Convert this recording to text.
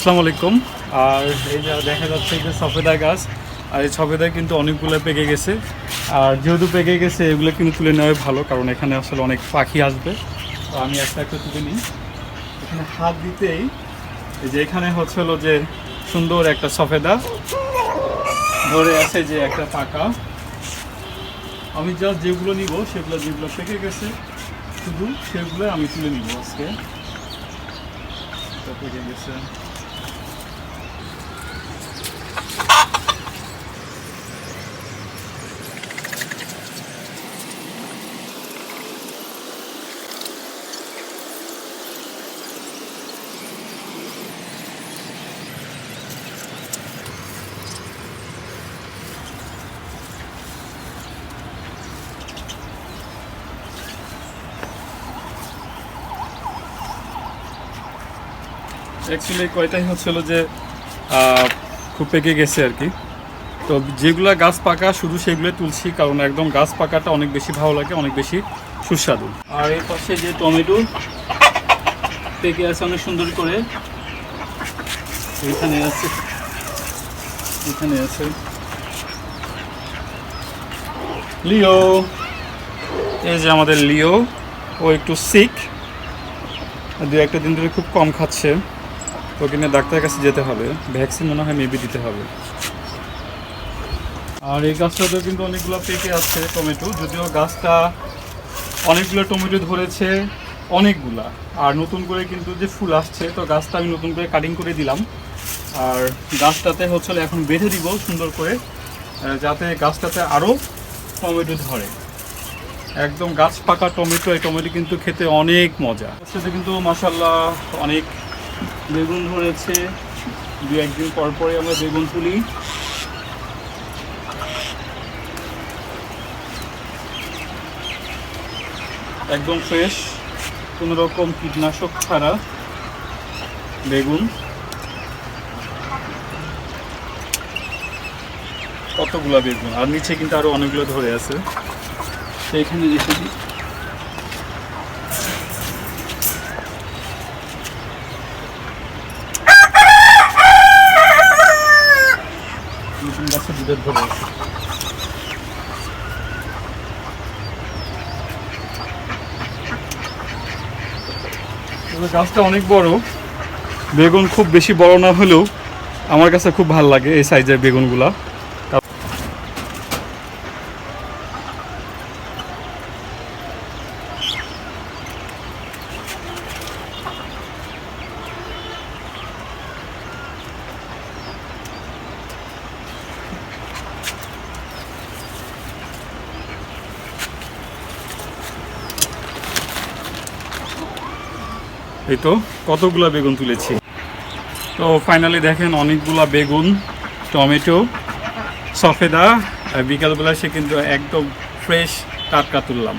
আসসালামু আলাইকুম। আর এই যে দেখা যাচ্ছে এই যে সফেদা গাছ, আর এই সফেদা কিন্তু অনেকগুলো পেকে গেছে। আর যেহেতু পেকে গেছে, এগুলো কিন্তু তুলে নেওয়াই ভালো, কারণ এখানে আসলে অনেক পাখি আসবে। তো আমি একটা একটা তুলে নিই। এখানে হাত দিতেই যে এখানে হচ্ছে হলো যে সুন্দর একটা সফেদা। ধরে আছে যে একটা পাকা আমি জাস্ট যেগুলো নিব, সেগুলো যেগুলো পেকে গেছে, শুধু সেগুলো আমি তুলে নিব আজকে। পেকে গেছে। অ্যাকচুয়ালি কয়টাই হচ্ছিল যে খুব পেকে গেছে আর কি। তো যেগুলো গাছ পাকা, শুধু সেগুলো তুলছি, কারণ একদম গাছ পাকাটা অনেক বেশি ভালো লাগে, অনেক বেশি সুস্বাদু। আর এই পাশে যে টমেটো, পেকে আছে অনেক সুন্দর করে। এখানে আছে এখানে আছে। লিও, এই যে আমাদের লিও, ও একটু সিক দু একটা দিন ধরে খুব কম খাচ্ছে। ওকে নিয়ে ডাক্তারের কাছে যেতে হবে। ভ্যাকসিন মনে হয় মেবি দিতে হবে। আর এই গাছটাতেও কিন্তু অনেকগুলো পেকে আছে টমেটো, যদিও গাছটা অনেকগুলো টমেটো ধরেছে, অনেকগুলা। আর নতুন করে কিন্তু যে ফুল আসছে, তো গাছটা আমি নতুন করে কাটিং করে দিলাম। আর গাছটাতে হচ্ছে এখন বেঁধে দিব সুন্দর করে যাতে গাছটাতে আরও টমেটো ধরে। একদম গাছ পাকা টমেটো, এই টমেটো কিন্তু খেতে অনেক মজা। সাথে কিন্তু মাসাল্লাহ অনেক বেগুন ধরেছে। দু একদিন পর পরে আমরা বেগুন তুলি। একদম ফ্রেশ কোনো রকম কীটনাশক ছাড়া বেগুন। কতগুলা বেগুন? আর নিচে কিন্তু আরও অনেকগুলো ধরে আছে। সেইখানে রেখে দিই। নতুন গাছে দুধের ধরে। গাছটা অনেক বড়। বেগুন খুব বেশি বড় না হলেও আমার কাছে খুব ভালো লাগে এই সাইজের বেগুনগুলা। এই তো, কতগুলা বেগুন তুলেছি? তো ফাইনালি দেখেন অনেকগুলা বেগুন, টমেটো, সফেদা বিকালবেলা সে কিন্তু একদম ফ্রেশ টাটকা তুললাম।